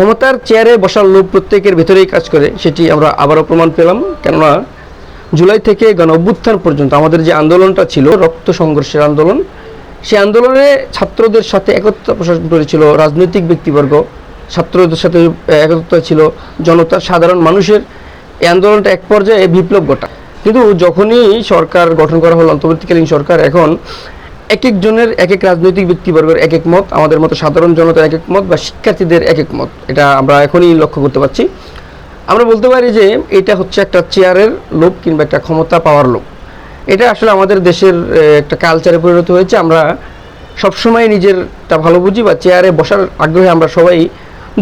ক্ষমতার চেয়ারে বসার লোক প্রত্যেকের ভেতরেই কাজ করে, সেটি আমরা আবারও প্রমাণ পেলাম। কেননা, জুলাই থেকে গণ অভ্যুত্থান পর্যন্ত আমাদের যে আন্দোলনটা ছিল, রক্ত সংঘর্ষের আন্দোলন, সেই আন্দোলনে ছাত্রদের সাথে একত্র প্রশাসন করেছিল রাজনৈতিক ব্যক্তিবর্গ। ছাত্রদের সাথে একত্রতা ছিল জনতা, সাধারণ মানুষের। এই আন্দোলনটা এক পর্যায়ে বিপ্লব ঘটা। কিন্তু যখনই সরকার গঠন করা হলো, অন্তর্বর্তীকালীন সরকার, এখন এক একজনের এক এক রাজনৈতিক ব্যক্তিবর্গের এক এক মত, আমাদের মতো সাধারণ জনতার এক এক মত বা শিক্ষার্থীদের এক এক মত। এটা আমরা এখনই লক্ষ্য করতে পারছি। আমরা বলতে পারি যে এটা হচ্ছে একটা চেয়ারের লোভ কিংবা একটা ক্ষমতা পাওয়ার লোভ এটা আসলে আমাদের দেশের একটা কালচারে পরিণত হয়েছে। আমরা সবসময় নিজেরটা ভালো বুঝি বা চেয়ারে বসার আগ্রহে আমরা সবাই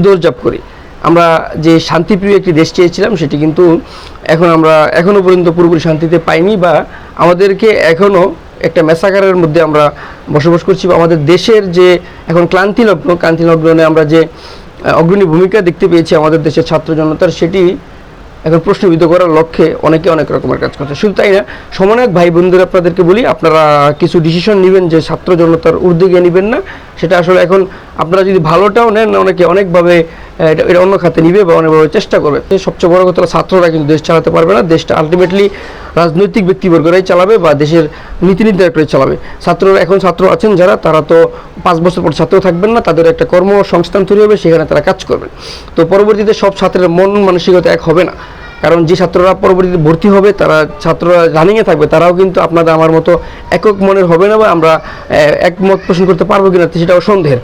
দৌড়জাপ করি। আমরা যে শান্তিপ্রিয় একটি দেশ চেয়েছিলাম, সেটি কিন্তু এখন আমরা এখনও পর্যন্ত পুরোপুরি শান্তিতে পাইনি বা আমাদেরকে এখনও একটা মেসাগারের মধ্যে আমরা বসবাস করছি বা আমাদের দেশের যে এখন ক্লান্তিলগ্ন ক্লান্তিলগ্নে আমরা যে অগ্রণী ভূমিকা দেখতে পেয়েছি আমাদের দেশের ছাত্র জনতার, সেটি এখন প্রশ্নবিদ্ধ করার লক্ষ্যে অনেকে অনেক রকমের কাজ করছে। শুধু তাই না, সমন্বয়ক ভাই বোনদের আপনাদেরকে বলি, আপনারা কিছু ডিসিশন নেবেন যে ছাত্র জনতার গিয়ে নেবেন না। সেটা আসলে এখন আপনারা যদি ভালোটাও নেন, অনেকে অনেকভাবে এটা অন্য খাতে নিবে বা অনেকভাবে চেষ্টা করবে। সবচেয়ে বড় কথা ছাত্ররা কিন্তু দেশ চালাতে পারবে না। দেশটা আলটিমেটলি রাজনৈতিক ব্যক্তিবর্গরাই চালাবে বা দেশের নীতি নির্ধারকরাই চালাবে। ছাত্ররা এখন ছাত্র আছেন যারা, তারা তো পাঁচ বছর পর ছাত্র থাকবেন না, তাদের একটা কর্মসংস্থান তৈরি হবে, সেখানে তারা কাজ করবেন। তো পরবর্তীতে সব ছাত্রের মন মানসিকতা এক হবে না। কারণ যে ছাত্ররা পরবর্তীতে ভর্তি হবে, তারা ছাত্ররা রানিংয়ে থাকবে, তারাও কিন্তু আপনাদের আমার মতো একক মনের হবে না বা আমরা একমত পোষণ করতে পারব কিনা সেটাও সন্দেহের।